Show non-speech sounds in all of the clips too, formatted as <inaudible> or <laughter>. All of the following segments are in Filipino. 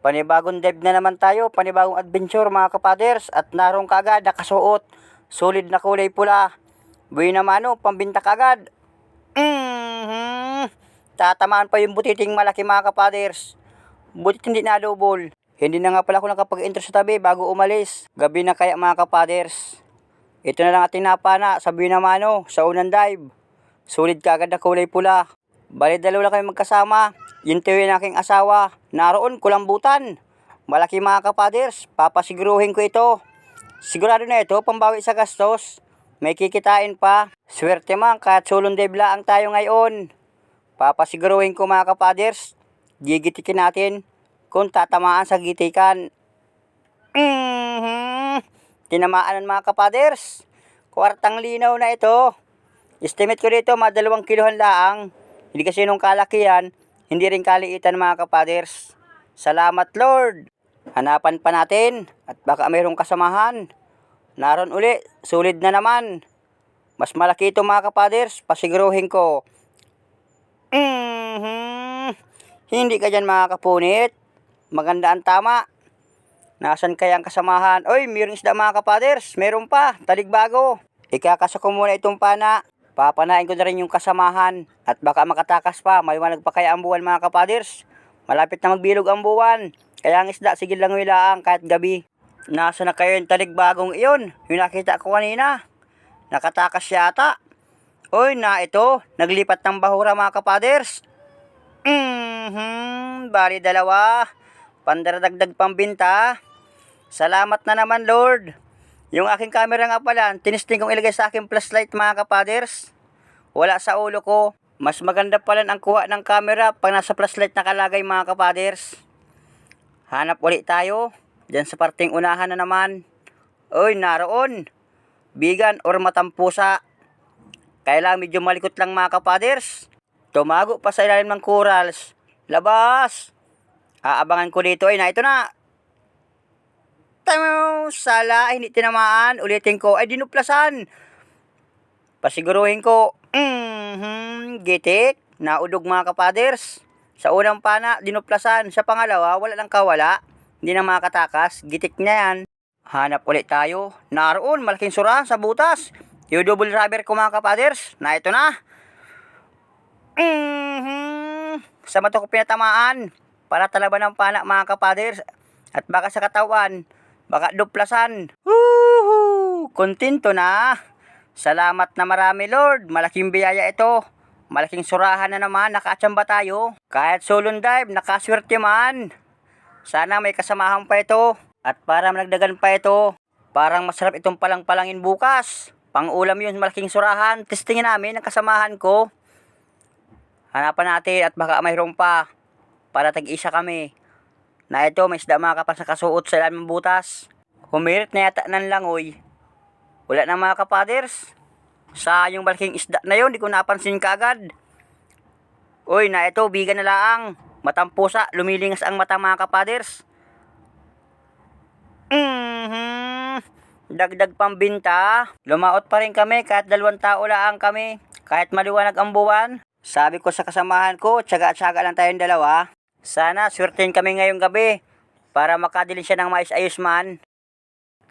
Panibagong dive na naman tayo, panibagong adventure mga kapaders at naroon kagad nakasuot. Solid na kulay pula. Buhay na mano, pambinta kagad. Mhm. Tatamaan pa yung butiting malaki mga kapaders. Butit hindi na double. Hindi na nga pala ako nakapag-intro sa tabi bago umalis. Gabi na kaya mga kapaders. Ito na lang ating napana, sabi na mano, sa unang dive. Solid kagad na kulay pula. Bali dalawa lang kami magkasama. Yung tiyo yung aking asawa. Naroon, kulambutan. Malaki mga kapaders, papasiguruhin ko ito. Sigurado na ito, pambawi sa gastos. May kikitain pa. Swerte man, kahit sulong debla ang tayo ngayon. Papasiguruhin ko mga kapaders. Gigitikin natin kung tatamaan sa gitikan. Mhm. Tinamaan ng mga kapaders. Kwartang linaw na ito. Estimate ko dito, mga dalawang kilohan laang. Hindi kasi nung kalakihan, hindi rin kaliitan mga kapaders. Salamat Lord. Hanapan pa natin at baka mayroong kasamahan. Naroon uli, sulit na naman. Mas malaki ito mga kapaders, pasiguruhin ko. Mhm. Hindi ka dyan mga kapunit. Maganda ang tama. Nasaan kaya ang kasamahan? Oy, mayroong isda mga kapaders. Meron pa, taligbago. Ikakasa ko muna itong pana. Papanain ko na rin yung kasamahan. At baka makatakas pa, maliwanag pa kaya ang buwan mga kapaders. Malapit na magbilog ang buwan. Kaya ang isda, sige lang wilaang kahit gabi. Nasa na kayo yung taligbagong iyon? Yung nakita ko kanina. Nakatakas yata. Oy, na ito. Naglipat ng bahura mga kapaders. Mhm, bali dalawa. Pandaradagdag pambinta. Salamat na naman, Lord. Yung aking camera nga pala, tinisting kong ilagay sa aking flashlight mga kapaders. Wala sa ulo ko. Mas maganda pala ang kuha ng camera pag nasa flashlight nakalagay mga kapaders. Hanap ulit tayo. Diyan sa parting unahan na naman. Oy, naroon. Bigan or matampusa. Kailangan medyo malikot lang mga kapaders. Tumago pa sa ilalim ng corals. Labas! Aabangan ko dito. Ay, na, ito na. Tamaw! Sala, ay, hindi tinamaan. Ulitin ko. Ay, dinuplasan. Pasiguruhin ko. Mhm, gitik. Naudog mga kapaders. Sa unang pana, dinuplasan. Sa pangalawa, wala lang kawala. Hindi na makatakas. Gitik na yan. Hanap ulit tayo. Naroon, malaking sura sa butas. Yung double rubber ko mga kapaders. Na ito na. Mhm. Sa mata ko pinatamaan. Para talaban ng pana mga kapaders. At baka sa katawan. Baka duplasan. Woohoo! Kontento na. Salamat na marami Lord. Malaking biyaya ito. Malaking surahan na naman. Nakatsamba tayo. Kahit solo dive, nakaswerte man. Sana may kasamahan pa ito. At para nagdagan pa ito. Parang masarap itong palang-palangin bukas. Pang-ulam yun, malaking surahan. Testingin namin ang kasamahan ko. Hanapan natin at baka mayroon pa. Para tag-isa kami. Na ito, may isda mga kapas na kasuot sa ilalim ng butas. Humirit na yata ng langoy. Wala na mga kapaders. Sa yung malaking isda na yun, di ko napansin kaagad. Uy, na ito, bigan na laang. Matampusa, lumilingas ang mata mga kapaders. Mhm. Dagdag pambinta. Lumaot pa rin kami kahit dalawang tao lang kami. Kahit maliwanag ang buwan. Sabi ko sa kasamahan ko, tsaga-tsaga lang tayong dalawa. Sana swertein kami ngayong gabi para makadilin siya ng mais ayos man.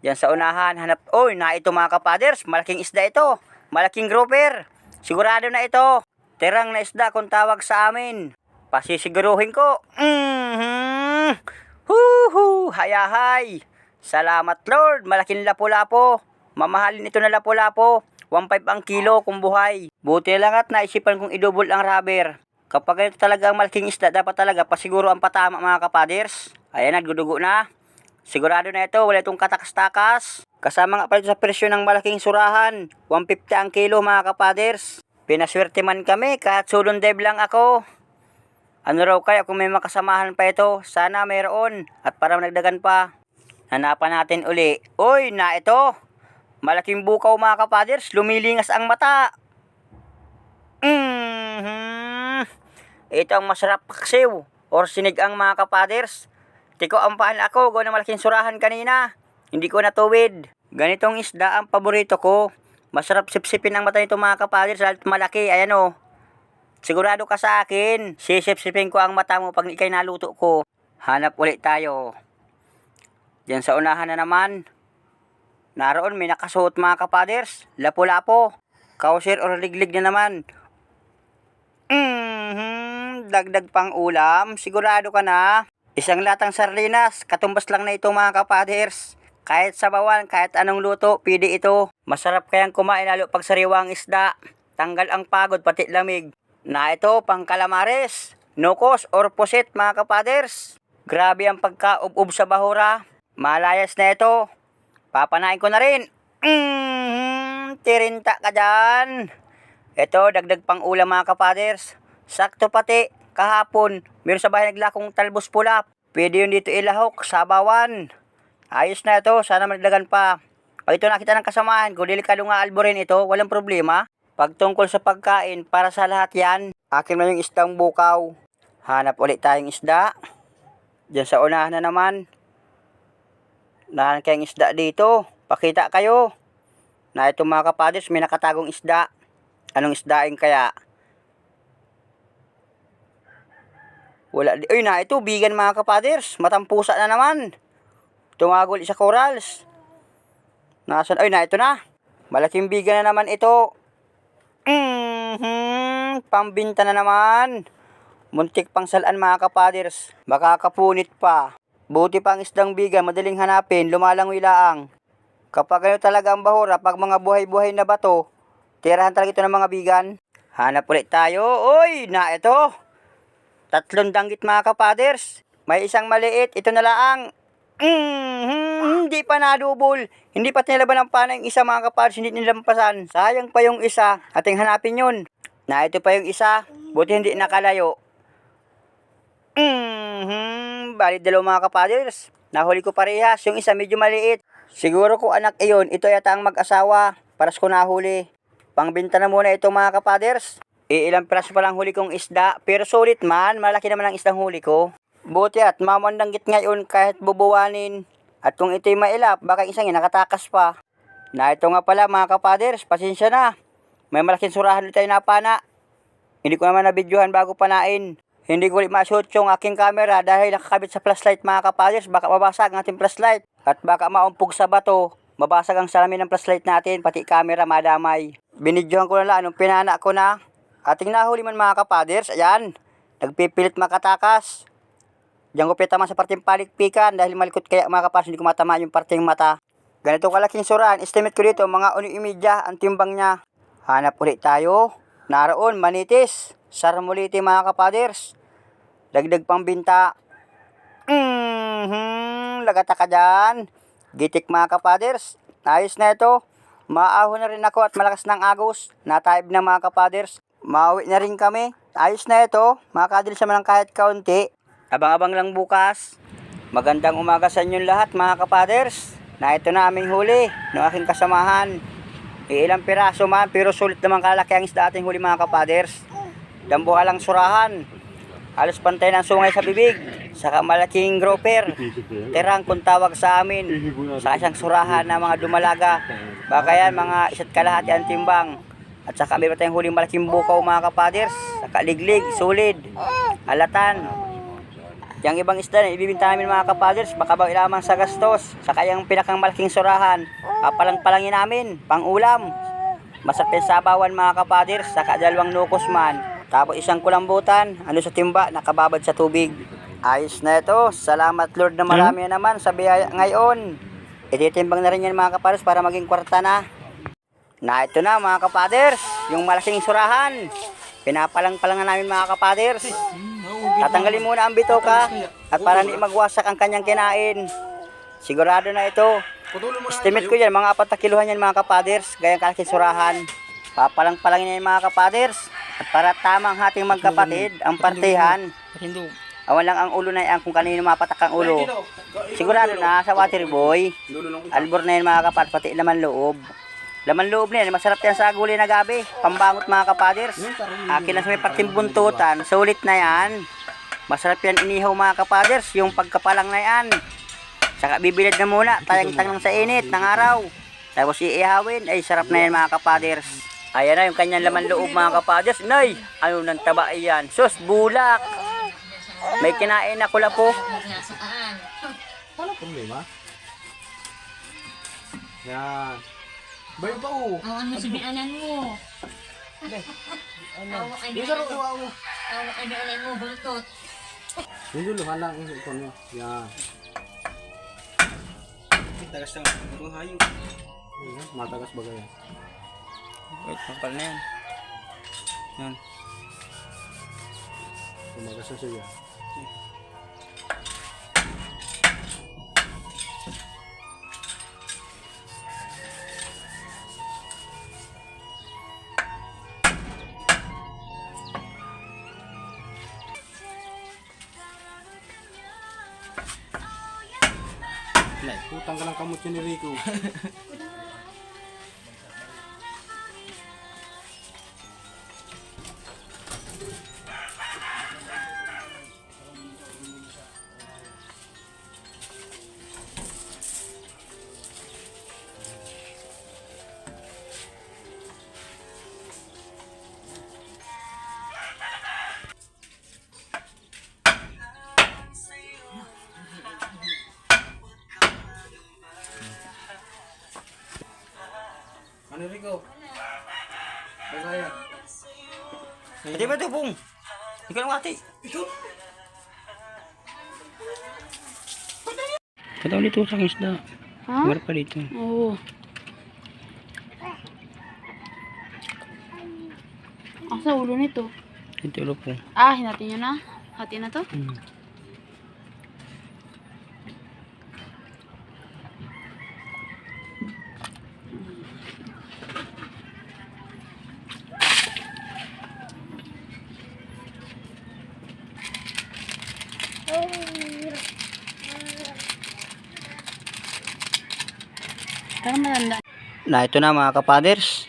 Diyan sa unahan, hanap, oy, na ito mga kapaders, malaking isda ito. Malaking grouper. Sigurado na ito. Terang na isda kung tawag sa amin. Pasisiguruhin ko. Mhm. Huhu, hayahay. Salamat Lord, malaking lapo-lapo. Mamahalin ito na lapo-lapo. 1.5 ang kilo kung buhay. Buti lang at naisipan kong idubol ang rubber. Kapag ganito talaga ang malaking isda, dapat talaga pasiguro ang patama mga kapaders. Ayan, nagdudugo na. Sigurado na ito, wala itong katakas-takas. Kasama nga pala ito sa presyo ng malaking surahan. 150 ang kilo mga kapaders. Pinaswerte man kami kahit sulong lang ako. Ano raw kaya kung may makasamahan pa ito? Sana mayroon. At para nagdagan pa. Hanapan natin uli. Uy, na ito. Malaking bukaw mga kapaders. Lumilingas ang mata. Ito ang masarap paksiw. Or sinig ang mga kapaders. Tiko ang paan ako. Gawa na malaking surahan kanina. Hindi ko natuwid. Ganitong isda ang paborito ko. Masarap sipsipin ang mata nito mga kapaders. Dahil malaki. Ayan o. Sigurado ka sa akin. Sisip-sipin ko ang mata mo pag ikay naluto ko. Hanap ulit tayo. Diyan sa unahan na naman. Naroon may nakasuot mga kapaders. Lapo-lapo. Kausir or liglig na naman. Dagdag pang ulam. Sigurado ka na. Isang latang sardinas. Katumbas lang na ito mga kapaders. Kahit sabawan, kahit anong luto, pwede ito. Masarap kayang kumain lalo pag sariwang isda. Tanggal ang pagod pati lamig. Na ito, pang kalamares, nukos or pusit mga kapaders. Grabe ang pagkaub-ub sa bahura. Malayas na ito. Papanain ko na rin. Mm, tirinta ka dyan. Ito, dagdag pang ulam mga kapaders. Sakto pati, kahapon, meron sa bahay naglakong talbos pula. Pwede yun dito ilahok, sabawan. Ayos na ito, sana madagdagan pa. Pag ito nakita ng kasamahan ko, delikado nga alburin ito, walang problema. Pag tungkol sa pagkain, para sa lahat yan, akin na yung isdang bukaw. Hanap ulit tayong isda. Diyan sa unahan na naman. Nahan kayong isda dito. Pakita kayo. Na ito mga kapadres, may nakatagong isda. Anong isdaing kaya? Wala. Uy na, ito, bigan mga kapaders. Matampusa na naman. Tumagol sa corals. Nasaan? Ay na, ito na. Malaking bigan na naman ito. Mhm, pambinta na naman. Muntik pang salaan mga kapaders. Baka kapunit pa. Buti pang isdang bigan, madaling hanapin, lumalangoy laang. Kapag ano talaga ang bahura, pag mga buhay-buhay na bato, tirahan talaga ito ng mga bigan. Hanap ulit tayo. Uy, na ito. Tatlong danggit mga kapaders. May isang maliit, ito na laang. Mhm, hindi pa nadubol. Hindi pa tinilaban ng pana yung isa mga kapaders, hindi nilampasan. Sayang pa yung isa. Ating hanapin yun. Na ito pa yung isa. Buti hindi nakalayo. Mhm, bali dalawa mga kapaders. Nahuli ko parehas. Yung isa medyo maliit. Siguro kung anak iyon, ito yata ang mag-asawa. Paras ko nahuli. Pangbenta na muna ito mga kapaders. Iilang piraso pa lang huli kong isda. Pero sulit man, malaki naman ang isdang huli ko. Buti at mamandanggit ngayon kahit bubuwanin. At kung ito'y mailap, baka isang nakatakas pa. Na ito nga pala mga kapaders, pasensya na. May malaking surahan ulit tayo na pana. Hindi ko naman nabidyohan bago panain. Hindi ko ulit ma-shoot yung aking camera dahil nakakabit sa flashlight mga kapaders. Baka mabasag ang ating flashlight. At baka maumpog sa bato. Mabasag ang salamin ng flashlight natin, pati camera madamay. Binidyohan ko na lang nung pinana ko na. Ating nahuli man mga kapaders, ayan. Nagpipilit makatakas. Diyan ko pitama sa parteng palikpikan dahil malikot kaya mga kapaders, hindi ko matama yung parteng mata. Ganito kalaking surahan, estimate ko dito, mga uni imidya ang timbang niya. Hanap ulit tayo. Naroon, manitis. Sarmuliti mga kapaders. Dagdag pang binta. Mhm, lagata ka dyan. Gitik mga kapaders. Ayos na ito. Maahon na rin ako at malakas ng agos. Nataib na mga kapaders. Mauwi na rin kami. Ayos na ito. Makakadil sa man kahit kaunti. Abang-abang lang bukas. Magandang umaga sa inyong lahat mga kapaders. Na ito na aming huli ng aking kasamahan. Iilang piraso man pero sulit naman kalaki ang isda ating huli mga kapaders. Dambuha lang surahan. Halos pantay ng sungay sa bibig. Saka malaking grouper. Terang kung tawag sa amin. Sa isang surahan na mga dumalaga. Baka yan mga isa't kalahati ang timbang. At saka meron tayong huling malaking bukaw mga kapaders. Saka liglig, solid, alatan. Yung ibang isda na ibibinta namin mga kapaders, baka ba ilamang sa gastos. Saka yung pinakang malaking surahan, papalang-palangin namin, pang ulam. Masarap yung sabawan mga kapaders, saka dalawang nukos man. Tapos isang kulambutan, ano sa timba, nakababad sa tubig. Ayos na ito. Salamat Lord na marami na naman sa biyaya ngayon. Ititimbang na rin yan mga kapaders para maging kwarta na. Na ito na mga kapaders, yung malaking surahan. Pinapalang-palangan namin mga kapaders. Tatanggalin muna ang bitoka at para hindi magwasak ang kanyang kinain. Sigurado na ito. Estimate ko yan, mga apat na yan mga kapaders, gayang kalaking surahan. Papalang-palangin yan mga kapaders. At para tamang hating magkapatid, ang partihan. Awan lang ang ulo na yan kung kanino mapatak ang ulo. Sigurado na sa water boy. Albor na yan mga kapaders, pati laman loob. Laman loob na yan, masarap yan sa gulay na gabi. Pambangot mga kapaders. Akin lang sa may parting sulit na yan. Masarap yan inihaw mga kapaders, yung pagkapalang na yan. Saka bibilad na muna, tayang-tang lang sa init ng araw. Tapos iihawin, ay sarap na yan mga kapaders. Ayan na yung kanyang laman loob mga kapaders. Nay, ano nang taba yan? Sus, bulak. May kinain ako la po. Wala problema. Yan. Bayo pa oh. Awan mo si bianan mo. Awa kay Yung saro, bianan mo. iwa mo. Awa kay bianan mo, bultot. Yung dulo, halang yung ito niya. Yan. Tagas ng mga hayop. Yan, Matagas ba kaya? Wait, makapal na yan. Yan. Tumagas na siya. Utang ka ng kamot yun ni Rico. <laughs> Ate ba ito, Pong? Ikaw lang ate. Ikaw? Kataw dito sa aking isda. Ha? Meron pa dito. Oo. Asa ulo nito? Ito ulo po. Ah, hinati nyo na? Hati na to? Hmm. Parang matanda. Na ito na mga kapaders.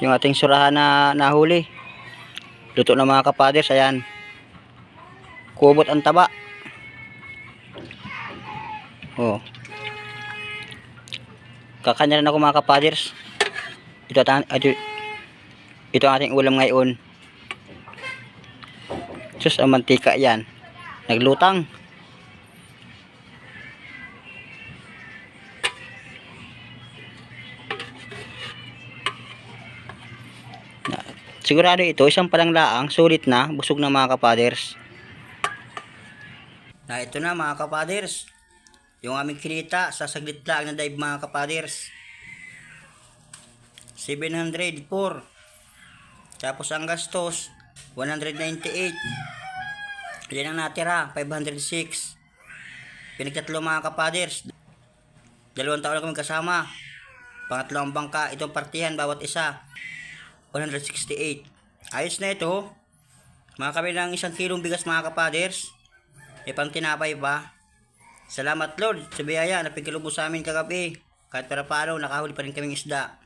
Yung ating surahan na nahuli. Luto na mga kapaders. Ayan. Kubot ang taba. Oh. Kakanya rin ako mga kapaders. Ito, ito, ito ang ating ulam ngayon. Sus, ang mantika yan. Naglutang. Sigurado ito, isang palang laang, sulit na, busog na mga kapaders. Na ito na mga kapaders. Yung aming kinita sa saglit lang na dive mga kapaders. 704. Tapos ang gastos, 198. Yan ang natira, 506. Pinagtatlo mga kapaders. Dalawang taon na kami kasama. Pangatlong bangka, itong partihan bawat isa. 168. Ayos na ito. Mga kami ng isang kilong bigas mga kapaders. E pang tinapay pa. Salamat Lord sa biyaya na pagkalubo sa amin kagabi. Kahit para paano nakahuli pa rin kaming isda.